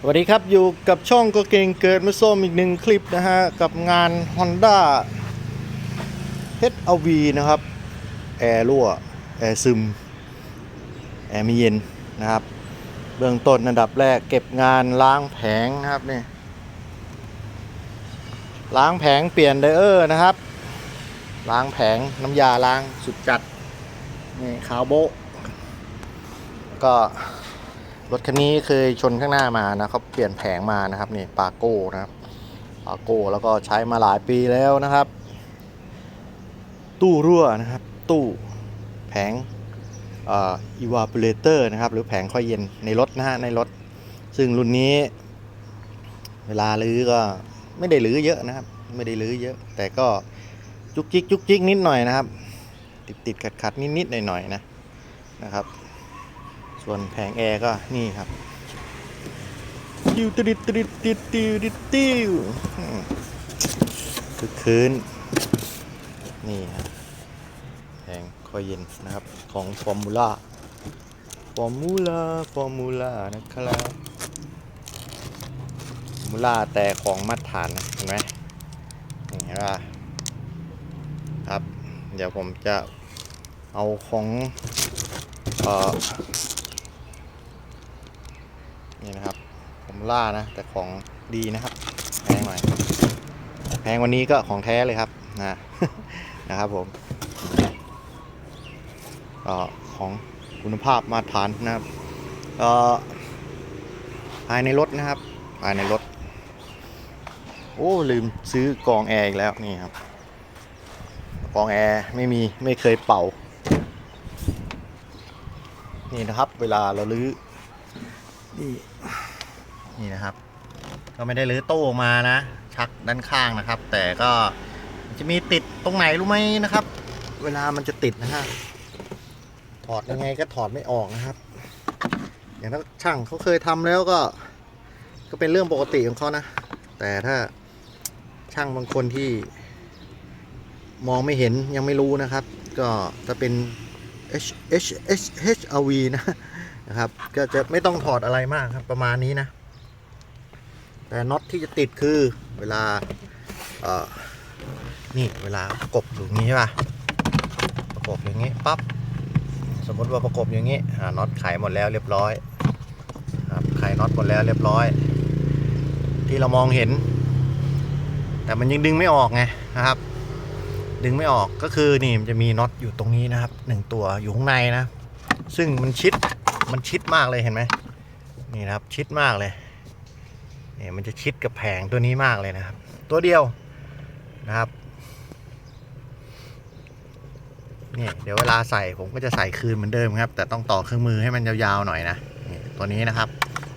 สวัสดีครับอยู่กับช่องก็เก่งเกิดมาส้มอีกหนึ่งคลิปนะฮะ กับงาน Honda HRV นะครับ แอร์รั่ว แอร์ซึม แอร์ไม่เย็นนะครับ เบื้องต้นอันดับแรกเก็บงานล้างแผงนะครับนี่ล้างแผงเปลี่ยนไดเออร์นะครับ ล้างแผงน้ำยาล้างสุดจัดนี่ขาวโบก็ รถคันนี้เคยชนข้างหน้ามานะเขาเปลี่ยนแผงมานะครับนี่ปาโก้นะครับปาโก้แล้วก็ใช้มาหลายปีแล้วนะครับ ตู้รั่วนะครับ ตู้แผงอ่อ evaporator นะครับ หรือแผงคอยเย็นในรถนะฮะในรถ ซึ่งรุ่นนี้ เวลาลื้อก็ไม่ได้ลื้อเยอะนะครับ ไม่ได้ลื้อเยอะ แต่ก็จุกจิกจุกจิกนิดหน่อยนะครับ ติดติดขัดขัดนิดนิดหน่อยหน่อยนะนะครับ ส่วนแผงแอร์ก็นี่ครับติวติดติดติติวติติวคือคืนนี่ครับแผงคอยเย็นนะครับของฟอร์มูล่าฟอร์มูล่าฟอร์มูล่านะครับฟอร์มูล่าแต่ของมาตรฐานนะเห็นไหมนี่เห็นปะครับ เดี๋ยวผมจะเอาของเอ่อ นี่นะครับ ผมล่านะ แต่ของดีนะครับ แพงหน่อย แพงวันนี้ก็ของแท้เลยครับนะนะครับผมก็ของคุณภาพมาตรฐานนะครับก็ภายในรถนะครับ ภายในรถ โอ้ลืมซื้อกองแอร์อีกแล้วนี่ครับกองแอร์ไม่มีไม่เคยเป่า นี่นะครับ เวลาเราลื้อ นี่นี่นะครับ ก็ไม่ได้รื้อตู้ออกมานะ ชักด้านข้างนะครับ แต่ก็จะมีติดตรงไหนรู้ไหมนะครับ เวลามันจะติดนะฮะถอดยังไงก็ถอดไม่ออกนะครับ อย่างถ้าช่างเขาเคยทำแล้วก็ ก็เป็นเรื่องปกติของเขานะ แต่ถ้าช่างบางคนที่มองไม่เห็นยังไม่รู้นะครับ ก็จะเป็น H H H H R V นะ นะครับ ก็จะไม่ต้องถอดอะไรมากครับประมาณนี้นะ แต่น็อตที่จะติดคือเวลาเอ่อนี่เวลาประกบอยู่างนี้ใช่ป่ะประกบอย่างนี้ปั๊บสมมติว่าประกบอย่างนี้อ่าน็อตไขหมดแล้วเรียบร้อยครับไขน็อตหมดแล้วเรียบร้อย ที่เรามองเห็น แต่มันยังดึงไม่ออกไงนะครับ ดึงไม่ออกก็คือนี่มันจะมีน็อตอยู่ตรงนี้นะครับหนึ่งตัวอยู่ข้างในนะ ซึ่งมันชิด มันชิดมากเลยเห็นไหมนี่นะครับชิดมากเลยเนี่ยมันจะชิดกับแผงตัวนี้มากเลยนะครับ ตัวเดียวนะครับนี่เดี๋ยวเวลาใส่ผมก็จะใส่คืนเหมือนเดิมครับ แต่ต้องต่อเครื่องมือให้มันยาวๆหน่อยนะนี่ตัวนี้นะครับ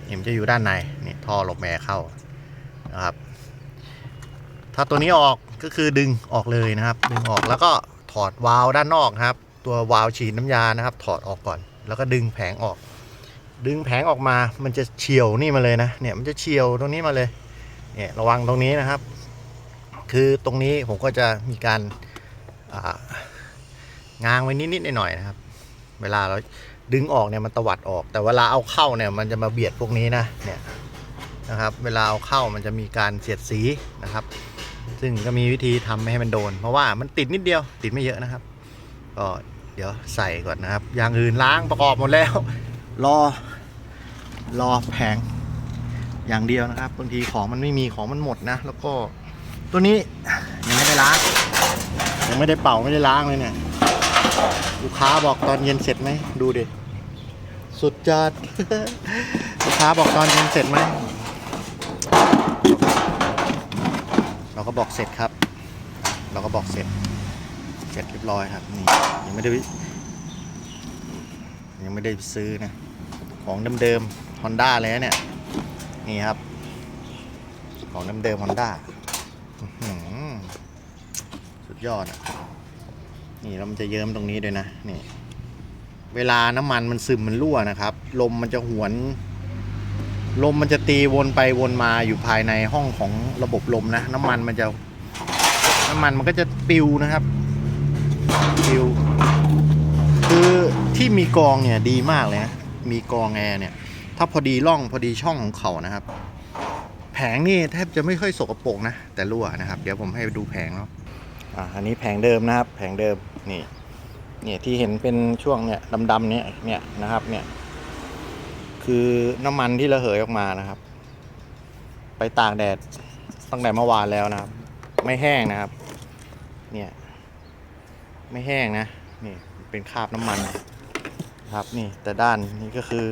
นี่มันจะอยู่ด้านในนี่ท่อหลบแม่เข้านะครับ ถ้าตัวนี้ออกก็คือดึงออกเลยนะครับ ดึงออกแล้วก็ถอดวาล์วด้านนอกครับ ตัววาล์วฉีดน้ำยานะครับ ถอดออกก่อน แล้วก็ดึงแผงออก ดึงแผงออกมา มันจะเฉียวนี่มาเลยนะ เนี่ยมันจะเฉียวตรงนี้มาเลย เนี่ยระวังตรงนี้นะครับ คือตรงนี้ผมก็จะมีการอ่างางไว้นิดๆหน่อยๆนะครับ เวลาเราดึงออกเนี่ยมันตวัดออก แต่เวลาเอาเข้าเนี่ยมันจะมาเบียดพวกนี้นะ เนี่ยนะครับ เวลาเอาเข้ามันจะมีการเสียดสีนะครับ ซึ่งก็มีวิธีทำไม่ให้มันโดน เพราะว่ามันติดนิดเดียว ติดไม่เยอะนะครับ ก็ เดี๋ยวใส่ก่อนนะครับอย่างอื่นล้างประกอบหมดแล้ว รอ รอแผงอย่างเดียวนะครับบางทีของมันไม่มีของมันหมดนะ แล้วก็ตัวนี้ยังไม่ได้ล้างยังไม่ได้เป่าไม่ได้ล้างเลยเนี่ยลูกค้าบอกตอนเย็นเสร็จไหมดูดิสุดจัดลูกค้าบอกตอนเย็นเสร็จไหมเราก็บอกเสร็จครับ เราก็บอกเสร็จ เสร็จเรียบร้อยครับนี่ยังไม่ได้ ยังไม่ได้ซื้อนะ ของเดิมๆ Honda เลยนะเนี่ย นี่ครับ ของเดิมๆ Honda สุดยอดอะ นี่แล้วมันจะเยิ้มตรงนี้ด้วยนะ นี่ เวลาน้ำมันมันซึมมันรั่วนะครับ ลมมันจะหวนลมมันจะตีวนไปวนมาอยู่ภายในห้องของระบบลมนะ น้ำมันมันจะ น้ำมันมันก็จะปิวนะครับ ปิวคือที่มีกองเนี่ยดีมากเลยนะมีกองแอร์เนี่ย ถ้าพอดีร่องพอดีช่องของเขานะครับ แผงนี่แทบจะไม่ค่อยสกปรกนะ แต่รั่วนะครับ เดี๋ยวผมให้ดูแผงเนาะอ่าอันนี้แผงเดิมนะครับ แผงเดิมนี่เนี่ยที่เห็นเป็นช่วงเนี่ยดำๆเนี่ยเนี่ยนะครับเนี่ยคือน้ำมันที่ระเหยออกมานะครับ ไปตากแดดตั้งแต่เมื่อวานแล้วนะครับ ไม่แห้งนะครับ เนี่ย ไม่แห้งนะนี่เป็นคราบน้ำมันครับนี่แต่ด้านนี้ก็คือ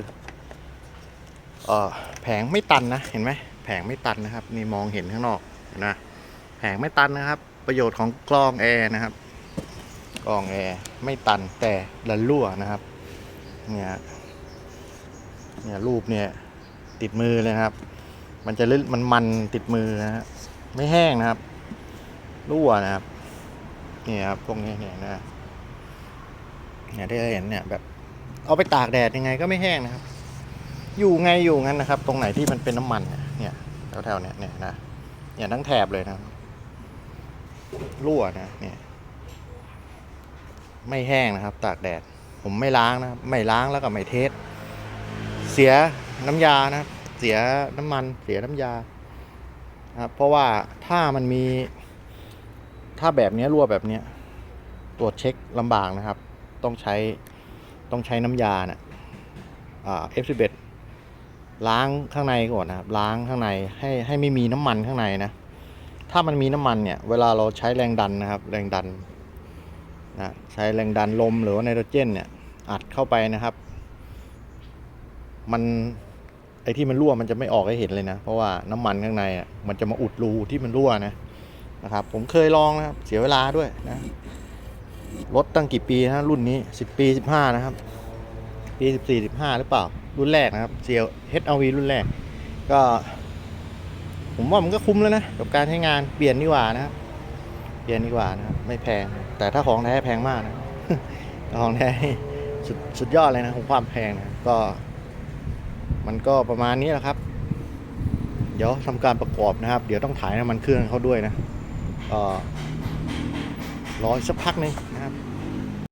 เออแผงไม่ตันนะเห็นไหมแผงไม่ตันนะครับ นี่มองเห็นข้างนอกนไหมแผงไม่ตันนะครับ ประโยชน์ของกล้องแอร์นะครับกล้องแอร์ไม่ตันแต่ละรั่วนะครับเนี่ยเนี่ยรูปเนี่ยติดมือเลยครับ มันจะลื่นมันมันติดมือนะฮะไม่แห้งนะครับ รั่วนะครับ นี่ครับพวกนี้เนี่ยนะเนี่ยที่เราเห็นเนี่ยแบบ เอาไปตากแดดยังไงก็ไม่แห้งนะครับ อยู่ไงอยู่งั้นนะครับ ตรงไหนที่มันเป็นน้ำมันเนี่ยแถวๆเนี่ยเนี่ยนะเนี่ยทั้งแถบเลยนะรั่วนะเนี่ย ไม่แห้งนะครับ ตากแดด ผมไม่ล้างนะไม่ล้างแล้วก็ไม่เทสเสียน้ำยานะเสียน้ำมัน เสียน้ำยาครับเพราะว่าถ้ามันมี ถ้าแบบนี้รั่วแบบนี้ตรวจเช็คลำบากนะครับ ต้องใช้ต้องใช้น้ำยาเนะ่ะอ่า F11 ล้างข้างในก่อนนะครับ ล้างข้างในให้ให้ไม่มีน้ำมันข้างในนะ ถ้ามันมีน้ำมันเนี่ย เวลาเราใช้แรงดันนะครับ แรงดันนะใช้แรงดันลมหรือว่าไนโตรเจนเนี่ยอัดเข้าไปนะครับ มันไอที่มันรั่วมันจะไม่ออกให้เห็นเลยนะ เพราะว่าน้ำมันข้างในอะมันจะมาอุดรูที่มันรั่วนะ นะครับ ผมเคยลองนะครับ เสียเวลาด้วยนะรถตั้งกี่ปีนะรุ่นนี้สิบปีสิบห้านะครับ ปีสิบสี่สิบห้าหรือเปล่า รุ่นแรกนะครับเซียว HRV รุ่นแรก ก็ ผมว่ามันก็คุ้มแล้วนะ กับการใช้งานเปลี่ยนดีกว่านะครับ เปลี่ยนดีกว่านะครับ ไม่แพง แต่ถ้าของแท้แพงมากนะของแท้สุดสุดยอดเลยนะของความแพงนะก็ มันก็ประมาณนี้แหละครับ เดี๋ยวทำการประกอบนะครับ เดี๋ยวต้องถ่ายน้ำมันเครื่องเขาด้วยนะ รออีกสักพักหนึ่ง